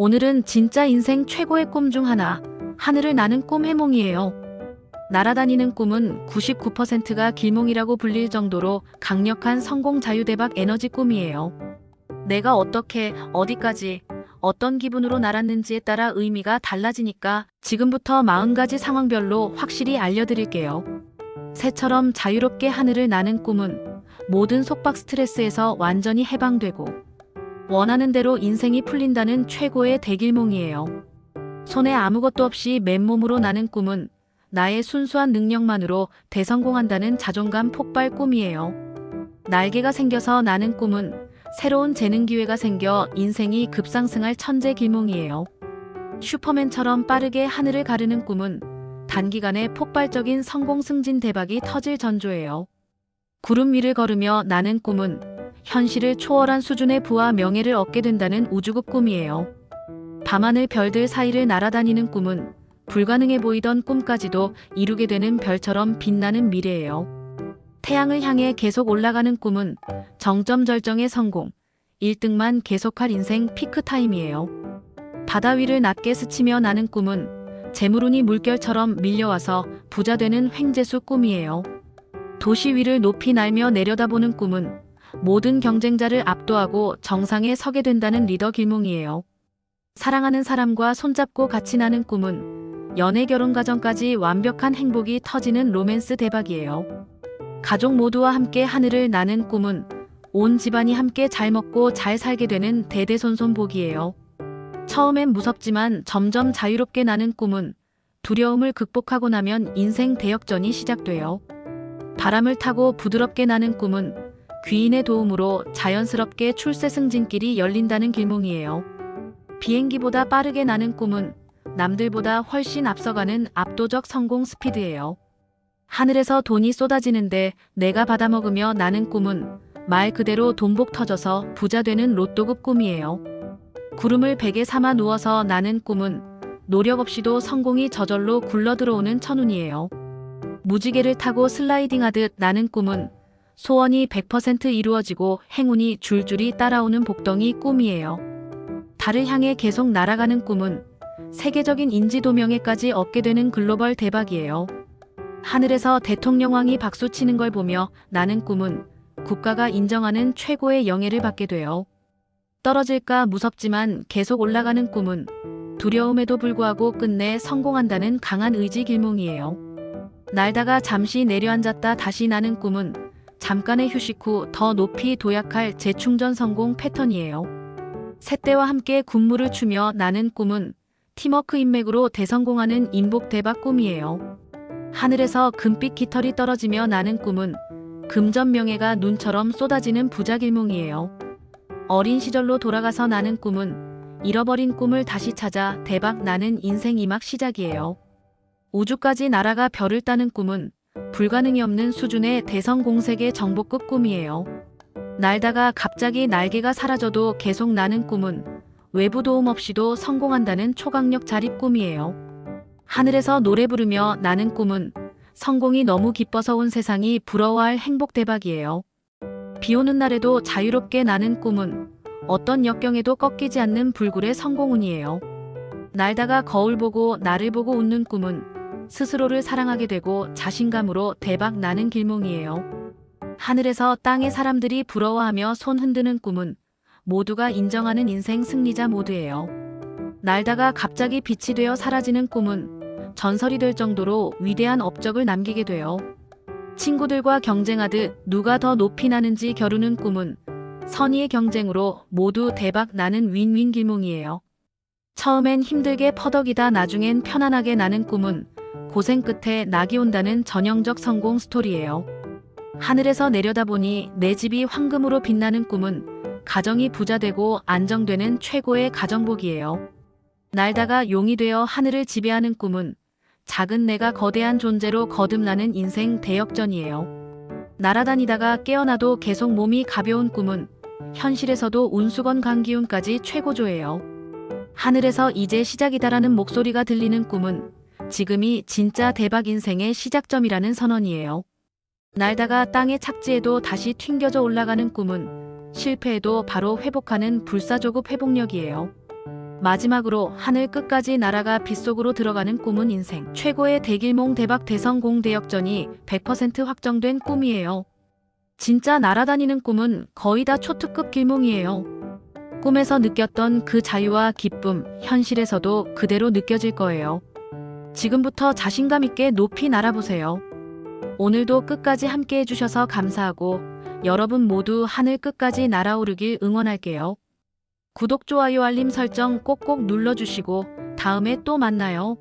오늘은 진짜 인생 최고의 꿈 중 하나, 하늘을 나는 꿈 해몽이에요. 날아다니는 꿈은 99%가 길몽이라고 불릴 정도로 강력한 성공 자유대박 에너지 꿈이에요. 내가 어떻게, 어디까지, 어떤 기분으로 날았는지에 따라 의미가 달라지니까 지금부터 40가지 상황별로 확실히 알려드릴게요. 새처럼 자유롭게 하늘을 나는 꿈은 모든 속박 스트레스에서 완전히 해방되고 원하는 대로 인생이 풀린다는 최고의 대길몽이에요. 손에 아무것도 없이 맨몸으로 나는 꿈은 나의 순수한 능력만으로 대성공한다는 자존감 폭발 꿈이에요. 날개가 생겨서 나는 꿈은 새로운 재능 기회가 생겨 인생이 급상승할 천재 길몽이에요. 슈퍼맨처럼 빠르게 하늘을 가르는 꿈은 단기간에 폭발적인 성공 승진 대박이 터질 전조예요. 구름 위를 걸으며 나는 꿈은 현실을 초월한 수준의 부와 명예를 얻게 된다는 우주급 꿈이에요. 밤하늘 별들 사이를 날아다니는 꿈은 불가능해 보이던 꿈까지도 이루게 되는 별처럼 빛나는 미래예요. 태양을 향해 계속 올라가는 꿈은 정점 절정의 성공, 1등만 계속할 인생 피크 타임이에요. 바다 위를 낮게 스치며 나는 꿈은 재물운이 물결처럼 밀려와서 부자 되는 횡재수 꿈이에요. 도시 위를 높이 날며 내려다보는 꿈은 모든 경쟁자를 압도하고 정상에 서게 된다는 리더 길몽이에요. 사랑하는 사람과 손잡고 같이 나는 꿈은 연애 결혼 과정까지 완벽한 행복이 터지는 로맨스 대박이에요. 가족 모두와 함께 하늘을 나는 꿈은 온 집안이 함께 잘 먹고 잘 살게 되는 대대손손 복이에요. 처음엔 무섭지만 점점 자유롭게 나는 꿈은 두려움을 극복하고 나면 인생 대역전이 시작돼요. 바람을 타고 부드럽게 나는 꿈은 귀인의 도움으로 자연스럽게 출세 승진길이 열린다는 길몽이에요. 비행기보다 빠르게 나는 꿈은 남들보다 훨씬 앞서가는 압도적 성공 스피드예요. 하늘에서 돈이 쏟아지는데 내가 받아먹으며 나는 꿈은 말 그대로 돈복 터져서 부자 되는 로또급 꿈이에요. 구름을 베개 삼아 누워서 나는 꿈은 노력 없이도 성공이 저절로 굴러 들어오는 천운이에요. 무지개를 타고 슬라이딩하듯 나는 꿈은 소원이 100% 이루어지고 행운이 줄줄이 따라오는 복덩이 꿈이에요. 달을 향해 계속 날아가는 꿈은 세계적인 인지도명예까지 얻게 되는 글로벌 대박이에요. 하늘에서 대통령왕이 박수치는 걸 보며 나는 꿈은 국가가 인정하는 최고의 영예를 받게 돼요. 떨어질까 무섭지만 계속 올라가는 꿈은 두려움에도 불구하고 끝내 성공한다는 강한 의지 길몽이에요. 날다가 잠시 내려앉았다 다시 나는 꿈은 잠깐의 휴식 후 더 높이 도약할 재충전 성공 패턴이에요. 새떼와 함께 군무를 추며 나는 꿈은 팀워크 인맥으로 대성공하는 인복 대박 꿈이에요. 하늘에서 금빛 깃털이 떨어지며 나는 꿈은 금전 명예가 눈처럼 쏟아지는 부자 길몽이에요. 어린 시절로 돌아가서 나는 꿈은 잃어버린 꿈을 다시 찾아 대박 나는 인생 2막 시작이에요. 우주까지 날아가 별을 따는 꿈은 불가능이 없는 수준의 대성공세계 정복급 꿈이에요. 날다가 갑자기 날개가 사라져도 계속 나는 꿈은 외부 도움 없이도 성공한다는 초강력 자립 꿈이에요. 하늘에서 노래 부르며 나는 꿈은 성공이 너무 기뻐서 온 세상이 부러워할 행복 대박이에요. 비 오는 날에도 자유롭게 나는 꿈은 어떤 역경에도 꺾이지 않는 불굴의 성공운이에요. 날다가 거울 보고 나를 보고 웃는 꿈은 스스로를 사랑하게 되고 자신감으로 대박 나는 길몽이에요. 하늘에서 땅의 사람들이 부러워하며 손 흔드는 꿈은 모두가 인정하는 인생 승리자 모드예요. 날다가 갑자기 빛이 되어 사라지는 꿈은 전설이 될 정도로 위대한 업적을 남기게 돼요. 친구들과 경쟁하듯 누가 더 높이 나는지 겨루는 꿈은 선의의 경쟁으로 모두 대박 나는 윈윈 길몽이에요. 처음엔 힘들게 퍼덕이다 나중엔 편안하게 나는 꿈은 고생 끝에 낙이 온다는 전형적 성공 스토리예요. 하늘에서 내려다보니 내 집이 황금으로 빛나는 꿈은 가정이 부자되고 안정되는 최고의 가정복이에요. 날다가 용이 되어 하늘을 지배하는 꿈은 작은 내가 거대한 존재로 거듭나는 인생 대역전이에요. 날아다니다가 깨어나도 계속 몸이 가벼운 꿈은 현실에서도 운수건 감기운까지 최고조예요. 하늘에서 이제 시작이다라는 목소리가 들리는 꿈은 지금이 진짜 대박 인생의 시작점이라는 선언이에요. 날다가 땅에 착지해도 다시 튕겨져 올라가는 꿈은 실패해도 바로 회복하는 불사조급 회복력이에요. 마지막으로 하늘 끝까지 날아가 빗속으로 들어가는 꿈은 인생 최고의 대길몽 대박 대성공 대역전이 100% 확정된 꿈이에요. 진짜 날아다니는 꿈은 거의 다 초특급 길몽이에요. 꿈에서 느꼈던 그 자유와 기쁨, 현실에서도 그대로 느껴질 거예요. 지금부터 자신감 있게 높이 날아보세요. 오늘도 끝까지 함께 해주셔서 감사하고 여러분 모두 하늘 끝까지 날아오르길 응원할게요. 구독, 좋아요, 알림 설정 꼭꼭 눌러주시고 다음에 또 만나요.